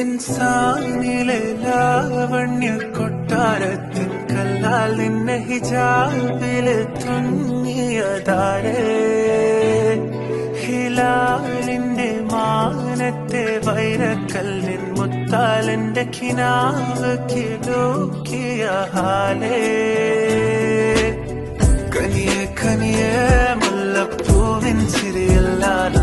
ഇൻസാനിലെ ലാവണ്യ കൊട്ടാരത്തിൽ കല്ലാൽ നിന്നെ ഹിജാബിൽ ഹിലാലിന്റെ മാനത്തെ വൈരക്കല്ലിൻ മുത്താലിന്റെ കിനാവ് കിലോക്കിയ ഹാലേ. മുല്ലപ്പൂവിൻ ചിരിയല്ലാതെ